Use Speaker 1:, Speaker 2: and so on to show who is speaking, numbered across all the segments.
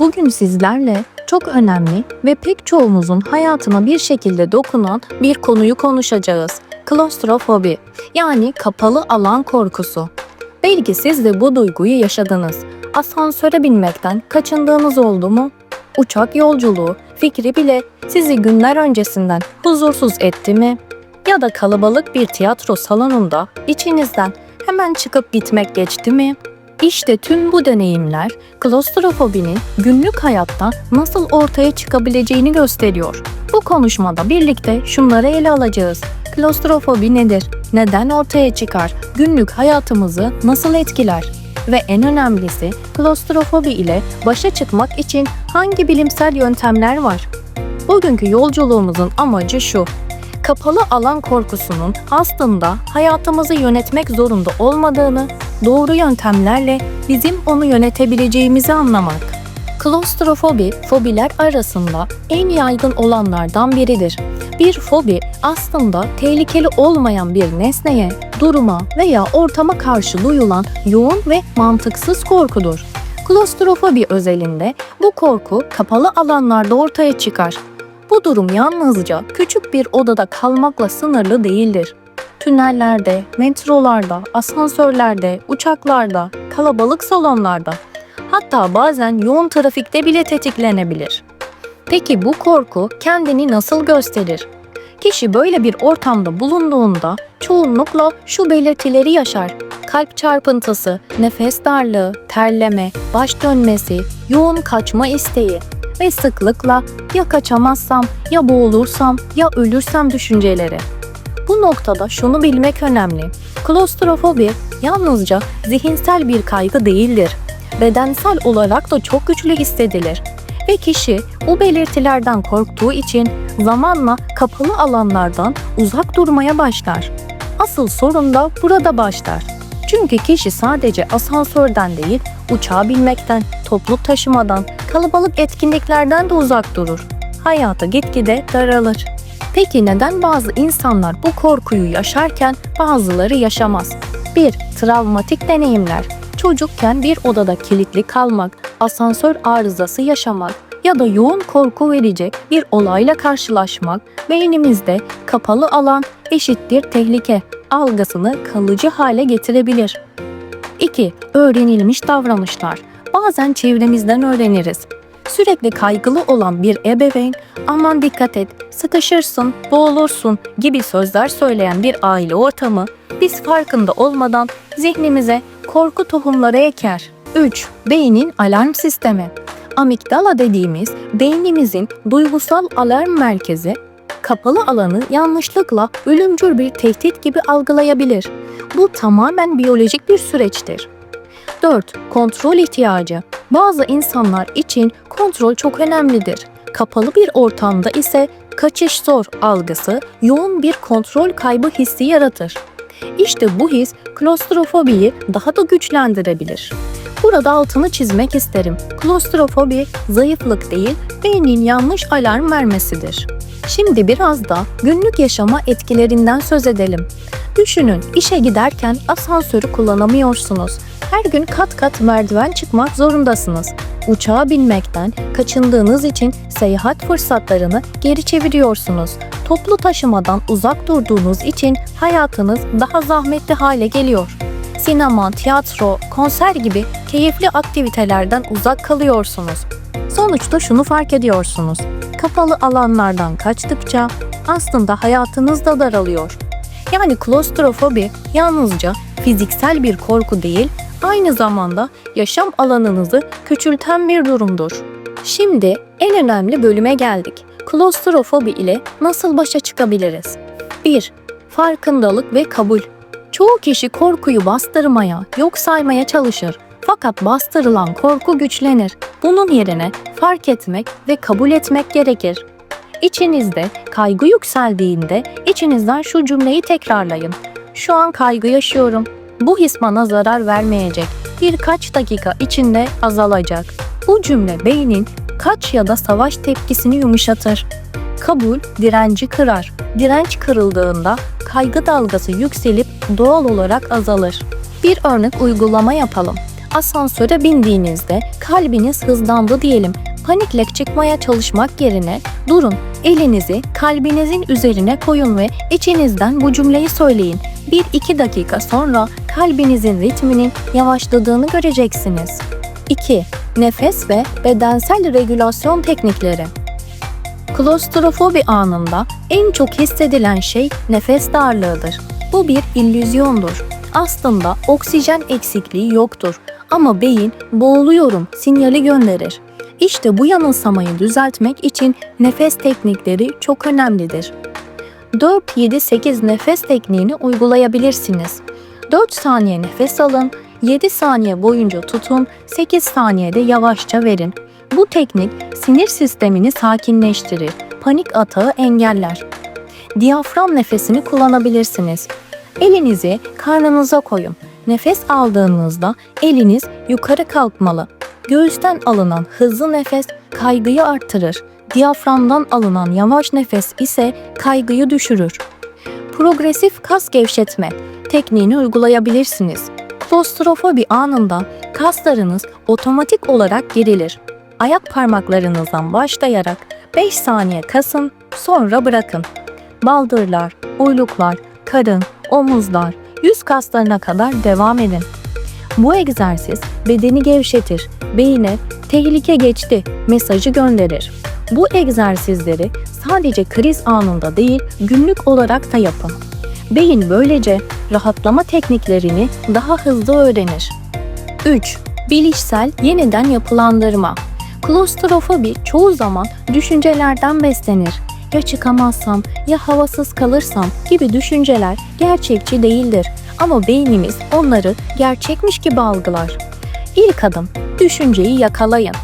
Speaker 1: Bugün sizlerle çok önemli ve pek çoğumuzun hayatına bir şekilde dokunan bir konuyu konuşacağız. Klostrofobi yani kapalı alan korkusu. Belki siz de bu duyguyu yaşadınız. Asansöre binmekten kaçındığınız oldu mu? Uçak yolculuğu fikri bile sizi günler öncesinden huzursuz etti mi? Ya da kalabalık bir tiyatro salonunda içinizden hemen çıkıp gitmek geçti mi? İşte tüm bu deneyimler klostrofobinin günlük hayatta nasıl ortaya çıkabileceğini gösteriyor. Bu konuşmada birlikte şunları ele alacağız. Klostrofobi nedir? Neden ortaya çıkar? Günlük hayatımızı nasıl etkiler? Ve en önemlisi klostrofobi ile başa çıkmak için hangi bilimsel yöntemler var? Bugünkü yolculuğumuzun amacı şu. Kapalı alan korkusunun aslında hayatımızı yönetmek zorunda olmadığını, doğru yöntemlerle bizim onu yönetebileceğimizi anlamak. Klostrofobi, fobiler arasında en yaygın olanlardan biridir. Bir fobi aslında tehlikeli olmayan bir nesneye, duruma veya ortama karşı duyulan yoğun ve mantıksız korkudur. Klostrofobi özelinde bu korku kapalı alanlarda ortaya çıkar. Bu durum yalnızca küçük bir odada kalmakla sınırlı değildir. Tünellerde, metrolarda, asansörlerde, uçaklarda, kalabalık salonlarda, hatta bazen yoğun trafikte bile tetiklenebilir. Peki bu korku kendini nasıl gösterir? Kişi böyle bir ortamda bulunduğunda çoğunlukla şu belirtileri yaşar. Kalp çarpıntısı, nefes darlığı, terleme, baş dönmesi, yoğun kaçma isteği ve sıklıkla ya kaçamazsam, ya boğulursam, ya ölürsem düşünceleri. Bu noktada şunu bilmek önemli. Klostrofobi yalnızca zihinsel bir kaygı değildir. Bedensel olarak da çok güçlü hissedilir. Ve kişi o belirtilerden korktuğu için zamanla kapalı alanlardan uzak durmaya başlar. Asıl sorun da burada başlar. Çünkü kişi sadece asansörden değil, uçağa binmekten, toplu taşımadan, kalabalık etkinliklerden de uzak durur. Hayatı gitgide daralır. Peki neden bazı insanlar bu korkuyu yaşarken bazıları yaşamaz? 1. Travmatik deneyimler. Çocukken bir odada kilitli kalmak, asansör arızası yaşamak ya da yoğun korku verecek bir olayla karşılaşmak beynimizde kapalı alan eşittir tehlike algısını kalıcı hale getirebilir. 2. Öğrenilmiş davranışlar. Bazen çevremizden öğreniriz. Sürekli kaygılı olan bir ebeveyn, aman dikkat et, sıkışırsın, boğulursun gibi sözler söyleyen bir aile ortamı biz farkında olmadan zihnimize korku tohumları eker. 3. Beynin alarm sistemi. Amigdala dediğimiz beynimizin duygusal alarm merkezi kapalı alanı yanlışlıkla ölümcül bir tehdit gibi algılayabilir. Bu tamamen biyolojik bir süreçtir. 4. Kontrol ihtiyacı. Bazı insanlar için kontrol çok önemlidir. Kapalı bir ortamda ise kaçış zor algısı yoğun bir kontrol kaybı hissi yaratır. İşte bu his klostrofobiyi daha da güçlendirebilir. Burada altını çizmek isterim. Klostrofobi zayıflık değil, beynin yanlış alarm vermesidir. Şimdi biraz da günlük yaşama etkilerinden söz edelim. Düşünün, işe giderken asansörü kullanamıyorsunuz. Her gün kat kat merdiven çıkmak zorundasınız. Uçağa binmekten kaçındığınız için seyahat fırsatlarını geri çeviriyorsunuz. Toplu taşımadan uzak durduğunuz için hayatınız daha zahmetli hale geliyor. Sinema, tiyatro, konser gibi keyifli aktivitelerden uzak kalıyorsunuz. Sonuçta şunu fark ediyorsunuz. Kapalı alanlardan kaçtıkça aslında hayatınız da daralıyor. Yani klostrofobi yalnızca fiziksel bir korku değil, aynı zamanda yaşam alanınızı küçülten bir durumdur. Şimdi en önemli bölüme geldik. Klostrofobi ile nasıl başa çıkabiliriz? 1. Farkındalık ve kabul. Çoğu kişi korkuyu bastırmaya, yok saymaya çalışır. Fakat bastırılan korku güçlenir. Bunun yerine fark etmek ve kabul etmek gerekir. İçinizde kaygı yükseldiğinde içinizden şu cümleyi tekrarlayın. Şu an kaygı yaşıyorum. Bu his bana zarar vermeyecek. Birkaç dakika içinde azalacak. Bu cümle beynin kaç ya da savaş tepkisini yumuşatır. Kabul direnci kırar. Direnç kırıldığında kaygı dalgası yükselip doğal olarak azalır. Bir örnek uygulama yapalım. Asansöre bindiğinizde kalbiniz hızlandı diyelim. Panikle çıkmaya çalışmak yerine durun, elinizi kalbinizin üzerine koyun ve içinizden bu cümleyi söyleyin. 1-2 dakika sonra kalbinizin ritminin yavaşladığını göreceksiniz. 2. Nefes ve bedensel regülasyon teknikleri. Klostrofobi anında en çok hissedilen şey nefes darlığıdır. Bu bir illüzyondur. Aslında oksijen eksikliği yoktur ama beyin boğuluyorum sinyali gönderir. İşte bu yanılsamayı düzeltmek için nefes teknikleri çok önemlidir. 4-7-8 nefes tekniğini uygulayabilirsiniz. 4 saniye nefes alın, 7 saniye boyunca tutun, 8 saniyede yavaşça verin. Bu teknik sinir sistemini sakinleştirir, panik atağı engeller. Diyafram nefesini kullanabilirsiniz. Elinizi karnınıza koyun. Nefes aldığınızda eliniz yukarı kalkmalı. Göğüsten alınan hızlı nefes kaygıyı artırır. Diyaframdan alınan yavaş nefes ise kaygıyı düşürür. Progresif kas gevşetme tekniğini uygulayabilirsiniz. Klostrofobi anında kaslarınız otomatik olarak gerilir. Ayak parmaklarınızdan başlayarak 5 saniye kasın, sonra bırakın. Baldırlar, uyluklar, karın, omuzlar, yüz kaslarına kadar devam edin. Bu egzersiz bedeni gevşetir, beyine tehlike geçti mesajı gönderir. Bu egzersizleri sadece kriz anında değil günlük olarak da yapın. Beyin böylece rahatlama tekniklerini daha hızlı öğrenir. 3. Bilişsel yeniden yapılandırma. Klostrofobi çoğu zaman düşüncelerden beslenir. Ya çıkamazsam, ya havasız kalırsam gibi düşünceler gerçekçi değildir. Ama beynimiz onları gerçekmiş gibi algılar. İlk adım, düşünceyi yakalayın.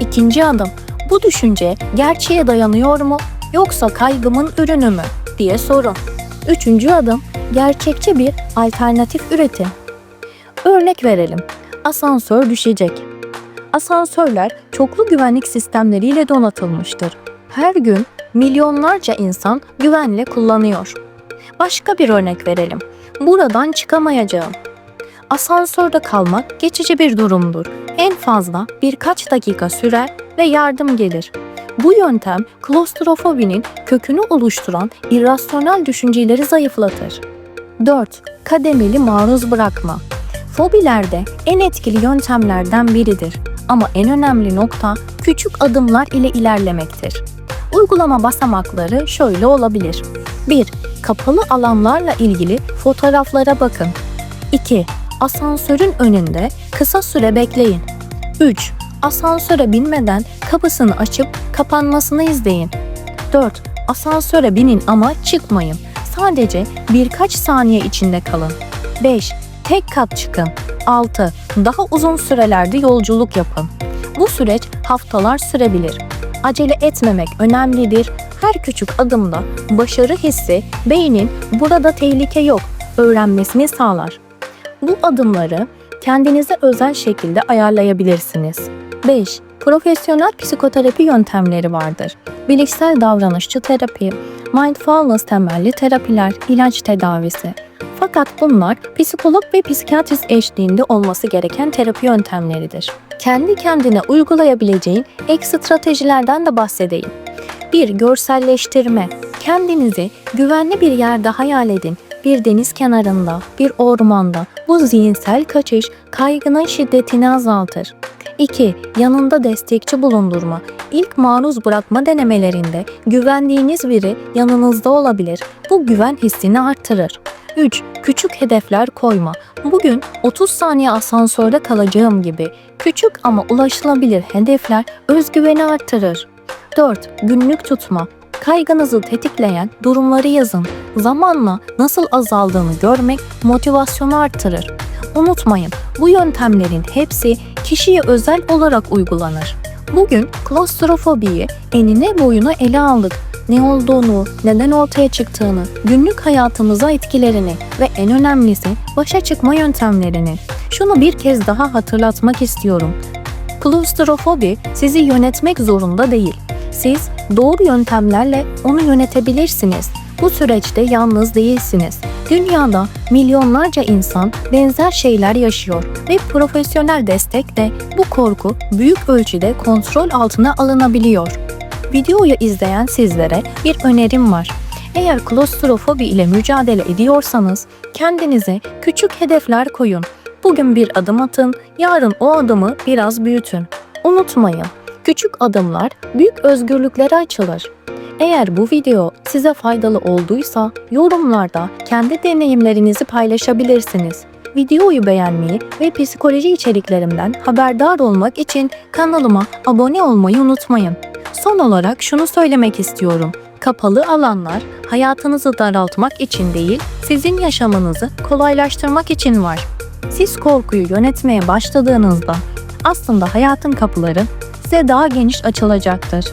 Speaker 1: İkinci adım, bu düşünce gerçeğe dayanıyor mu yoksa kaygımın ürünü mü diye sorun. Üçüncü adım, gerçekçi bir alternatif üretin. Örnek verelim. Asansör düşecek. Asansörler çoklu güvenlik sistemleriyle donatılmıştır. Her gün milyonlarca insan güvenle kullanıyor. Başka bir örnek verelim. Buradan çıkamayacağım. Asansörde kalmak geçici bir durumdur. En fazla birkaç dakika sürer ve yardım gelir. Bu yöntem klostrofobinin kökünü oluşturan irrasyonel düşünceleri zayıflatır. 4. Kademeli maruz bırakma. Fobilerde en etkili yöntemlerden biridir. Ama en önemli nokta küçük adımlar ile ilerlemektir. Uygulama basamakları şöyle olabilir. 1. Kapalı alanlarla ilgili fotoğraflara bakın. 2. Asansörün önünde kısa süre bekleyin. 3. Asansöre binmeden kapısını açıp kapanmasını izleyin. 4. Asansöre binin ama çıkmayın. Sadece birkaç saniye içinde kalın. 5. Tek kat çıkın. 6. Daha uzun sürelerde yolculuk yapın. Bu süreç haftalar sürebilir. Acele etmemek önemlidir. Her küçük adımda başarı hissi beynin burada tehlike yok öğrenmesini sağlar. Bu adımları kendinize özel şekilde ayarlayabilirsiniz. 5. Profesyonel psikoterapi yöntemleri vardır. Bilişsel davranışçı terapi, mindfulness temelli terapiler, ilaç tedavisi. Fakat bunlar psikolog ve psikiyatrist eşliğinde olması gereken terapi yöntemleridir. Kendi kendine uygulayabileceğin ek stratejilerden de bahsedeyim. 1. Görselleştirme. Kendinizi güvenli bir yerde hayal edin. Bir deniz kenarında, bir ormanda. Bu zihinsel kaçış kaygının şiddetini azaltır. 2. Yanında destekçi bulundurma. İlk maruz bırakma denemelerinde güvendiğiniz biri yanınızda olabilir. Bu güven hissini artırır. 3. Küçük hedefler koyma. Bugün 30 saniye asansörde kalacağım gibi küçük ama ulaşılabilir hedefler özgüveni artırır. 4. Günlük tutma. Kaygınızı tetikleyen durumları yazın. Zamanla nasıl azaldığını görmek motivasyonu artırır. Unutmayın, bu yöntemlerin hepsi kişiye özel olarak uygulanır. Bugün klostrofobiyi enine boyuna ele aldık. Ne olduğunu, neden ortaya çıktığını, günlük hayatımıza etkilerini ve en önemlisi başa çıkma yöntemlerini. Şunu bir kez daha hatırlatmak istiyorum. Klostrofobi sizi yönetmek zorunda değil. Siz doğru yöntemlerle onu yönetebilirsiniz. Bu süreçte yalnız değilsiniz. Dünyada milyonlarca insan benzer şeyler yaşıyor ve profesyonel destek de bu korku büyük ölçüde kontrol altına alınabiliyor. Videoyu izleyen sizlere bir önerim var. Eğer klostrofobi ile mücadele ediyorsanız kendinize küçük hedefler koyun. Bugün bir adım atın, yarın o adımı biraz büyütün. Unutmayın, küçük adımlar büyük özgürlüklere açılır. Eğer bu video size faydalı olduysa yorumlarda kendi deneyimlerinizi paylaşabilirsiniz. Videoyu beğenmeyi ve psikoloji içeriklerimden haberdar olmak için kanalıma abone olmayı unutmayın. Son olarak şunu söylemek istiyorum. Kapalı alanlar hayatınızı daraltmak için değil, sizin yaşamınızı kolaylaştırmak için var. Siz korkuyu yönetmeye başladığınızda aslında hayatın kapıları size daha geniş açılacaktır.